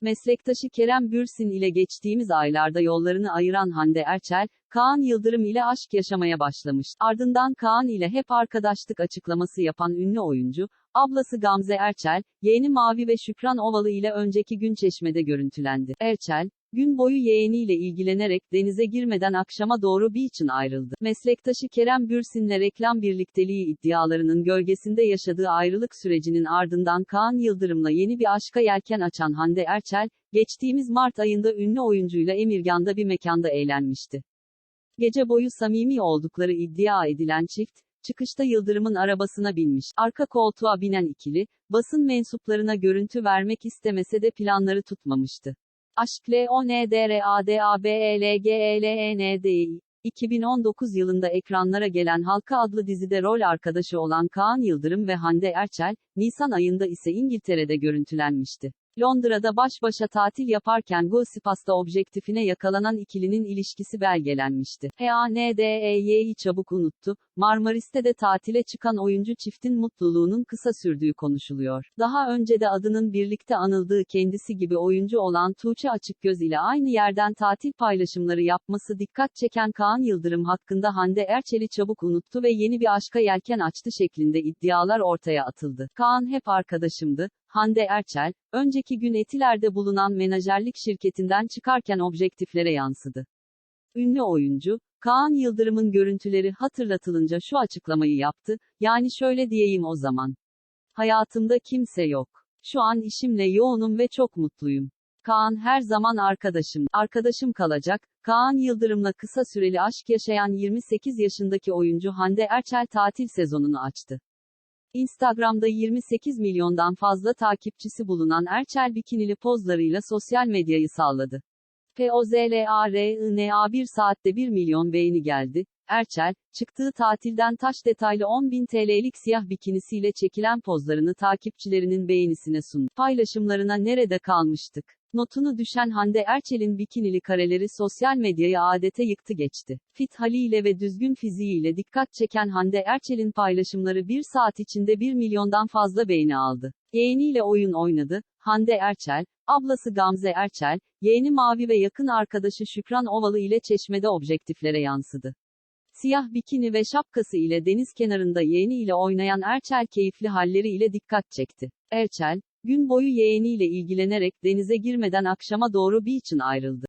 Meslektaşı Kerem Bürsin ile geçtiğimiz aylarda yollarını ayıran Hande Erçel, Kaan Yıldırım ile aşk yaşamaya başlamış. Ardından Kaan ile hep arkadaşlık açıklaması yapan ünlü oyuncu, ablası Gamze Erçel, yeğeni Mavi ve Şükran Ovalı ile önceki gün Çeşme'de görüntülendi. Erçel, gün boyu yeğeniyle ilgilenerek denize girmeden akşama doğru beach'in ayrıldı. Meslektaşı Kerem Bürsin'le reklam birlikteliği iddialarının gölgesinde yaşadığı ayrılık sürecinin ardından Kaan Yıldırım'la yeni bir aşka yelken açan Hande Erçel, geçtiğimiz Mart ayında ünlü oyuncuyla Emirgan'da bir mekanda eğlenmişti. Gece boyu samimi oldukları iddia edilen çift, çıkışta Yıldırım'ın arabasına binmiş. Arka koltuğa binen ikili, basın mensuplarına görüntü vermek istemese de planları tutmamıştı. Aşk L O N D R A D A B E L G E L E N D I 2019 yılında ekranlara gelen Halka adlı dizide rol arkadaşı olan Kaan Yıldırım ve Hande Erçel, Nisan ayında ise İngiltere'de görüntülenmişti. Londra'da baş başa tatil yaparken Gossipas'ta objektifine yakalanan ikilinin ilişkisi belgelenmişti. HANDEY'yi çabuk unuttu. Marmaris'te de tatile çıkan oyuncu çiftin mutluluğunun kısa sürdüğü konuşuluyor. Daha önce de adının birlikte anıldığı kendisi gibi oyuncu olan Tuğçe Açıkgöz ile aynı yerden tatil paylaşımları yapması dikkat çeken Kaan Yıldırım hakkında Hande Erçel'i çabuk unuttu ve yeni bir aşka yelken açtı şeklinde iddialar ortaya atıldı. Kaan hep arkadaşımdı, Hande Erçel, önceki gün Etiler'de bulunan menajerlik şirketinden çıkarken objektiflere yansıdı. Ünlü oyuncu, Kaan Yıldırım'ın görüntüleri hatırlatılınca şu açıklamayı yaptı, yani şöyle diyeyim o zaman. Hayatımda kimse yok. Şu an işimle yoğunum ve çok mutluyum. Kaan her zaman arkadaşım, arkadaşım kalacak. Kaan Yıldırım'la kısa süreli aşk yaşayan 28 yaşındaki oyuncu Hande Erçel tatil sezonunu açtı. Instagram'da 28 milyondan fazla takipçisi bulunan Erçel bikinili pozlarıyla sosyal medyayı salladı. POZLARINA bir saatte 1 milyon beğeni geldi. Erçel, çıktığı tatilden taş detaylı 10 bin TL'lik siyah bikinisiyle çekilen pozlarını takipçilerinin beğenisine sundu. Paylaşımlarına nerede kalmıştık? Notunu düşen Hande Erçel'in bikinili kareleri sosyal medyayı adete yıktı geçti. Fit haliyle ve düzgün fiziğiyle dikkat çeken Hande Erçel'in paylaşımları bir saat içinde 1 milyondan fazla beğeni aldı. Yeğeniyle oyun oynadı. Hande Erçel, ablası Gamze Erçel, yeğeni Mavi ve yakın arkadaşı Şükran Ovalı ile çeşmede objektiflere yansıdı. Siyah bikini ve şapkası ile deniz kenarında yeğeni ile oynayan Erçel keyifli halleri ile dikkat çekti. Erçel, gün boyu yeğeniyle ilgilenerek denize girmeden akşama doğru beach'in ayrıldı.